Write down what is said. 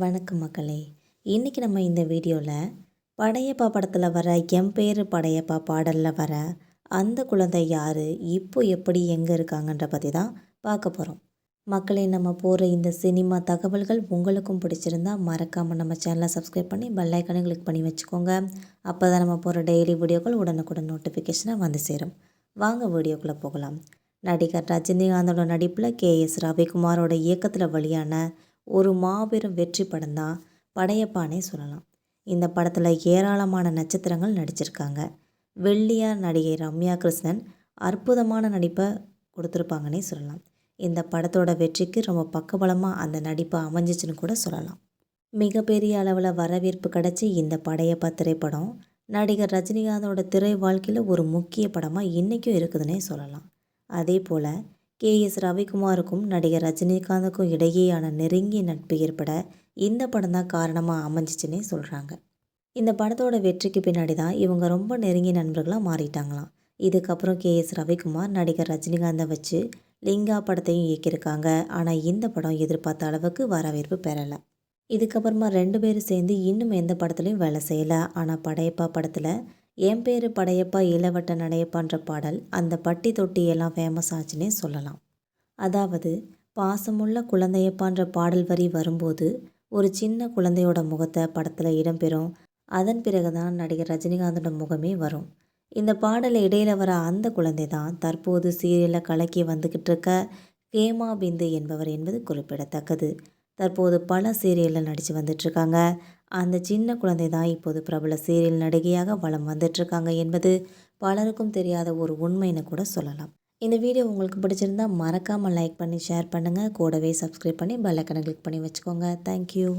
வணக்கம் மக்களே இன்றைக்கி நம்ம இந்த வீடியோவில் படையப்பா படத்தில் வர எம் பேர் படையப்பா பாடலில் வர அந்த குழந்தை யார் இப்போ எப்படி எங்கே இருக்காங்கன்ற பற்றி தான் பார்க்க போகிறோம் மக்களே நம்ம போகிற இந்த சினிமா தகவல்கள் உங்களுக்கும் பிடிச்சிருந்தா மறக்காமல் நம்ம சேனலை சப்ஸ்கிரைப் பண்ணி பெல் ஐக்கனை கிளிக் பண்ணி வச்சுக்கோங்க. அப்போ தான் நம்ம போகிற டெய்லி வீடியோக்கள் உடனுக்குடன் நோட்டிஃபிகேஷனாக வந்து சேரும். வாங்க வீடியோக்குள்ளே போகலாம். நடிகர் ரஜினிகாந்தோட நடிப்பில் கே எஸ் ரவிக்குமாரோட இயக்கத்தில் வழியான ஒரு மாபெரும் வெற்றி படம் தான் படையப்பானே சொல்லலாம். இந்த படத்தில் ஏராளமான நட்சத்திரங்கள் நடிச்சிருக்காங்க. வெள்ளியார் நடிகை ரம்யா கிருஷ்ணன் அற்புதமான நடிப்பை கொடுத்துருப்பாங்கன்னே சொல்லலாம். இந்த படத்தோட வெற்றிக்கு ரொம்ப பக்கபலமாக அந்த நடிப்பு அமைஞ்சிச்சுன்னு கூட சொல்லலாம். மிகப்பெரிய அளவில் வரவேற்பு கிடச்சி இந்த படையப்பா திரைப்படம் நடிகர் ரஜினிகாந்தோட திரை வாழ்க்கையில் ஒரு முக்கிய படமாக இன்றைக்கும் இருக்குதுன்னே சொல்லலாம். அதே போல் கே. எஸ். ரவிக்குமாருக்கும் நடிகர் ரஜினிகாந்துக்கும் இடையேயான நெருங்கிய நட்பு ஏற்பட இந்த படம் தான் காரணமாக அமைஞ்சிச்சுன்னே சொல்கிறாங்க இந்த படத்தோட வெற்றிக்கு பின்னாடி தான் இவங்க ரொம்ப நெருங்கிய நண்பர்களாக மாறிட்டாங்களாம். இதுக்கப்புறம் கே. எஸ். ரவிக்குமார் நடிகர் ரஜினிகாந்தை வச்சு லிங்கா படத்தையும் இயக்கியிருக்காங்க. ஆனால் இந்த படம் எதிர்பார்த்த அளவுக்கு வரவேற்பு பெறலை. இதுக்கப்புறமா ரெண்டு பேரும் சேர்ந்து இன்னும் எந்த படத்துலையும் வேலை செய்யலை. ஆனால் படையப்பா படத்தில் என் பேர் படையப்பா இளவட்ட நடையப்பான்ற பாடல் அந்த பட்டி தொட்டியெல்லாம் ஃபேமஸ் ஆச்சுன்னே சொல்லலாம். அதாவது பாசமுள்ள குழந்தையப்பான்ற பாடல் வரி வரும்போது ஒரு சின்ன குழந்தையோட முகத்தை படத்தில் இடம்பெறும். அதன் பிறகு தான் நடிகர் ரஜினிகாந்தோட முகமே வரும். இந்த பாடலை இடையில் வர அந்த குழந்தை தான் தற்போது சீரியலில் கலக்கி வந்துக்கிட்டு இருக்க கேமா பிந்து என்பவர் என்பது குறிப்பிடத்தக்கது. தற்போது பல சீரியலில் நடித்து வந்துட்டுருக்காங்க. அந்த சின்ன குழந்தை தான் இப்போது பிரபல சீரியல் நடிகையாக வளம் வந்துட்டுருக்காங்க என்பது பலருக்கும் தெரியாத ஒரு உண்மைன்னு கூட சொல்லலாம். இந்த வீடியோ உங்களுக்கு பிடிச்சிருந்தா மறக்காமல் லைக் பண்ணி ஷேர் பண்ணுங்கள் கூடவே சப்ஸ்கிரைப் பண்ணி பெல்லைக்கனை கிளிக் பண்ணி வச்சுக்கோங்க. தேங்க்யூ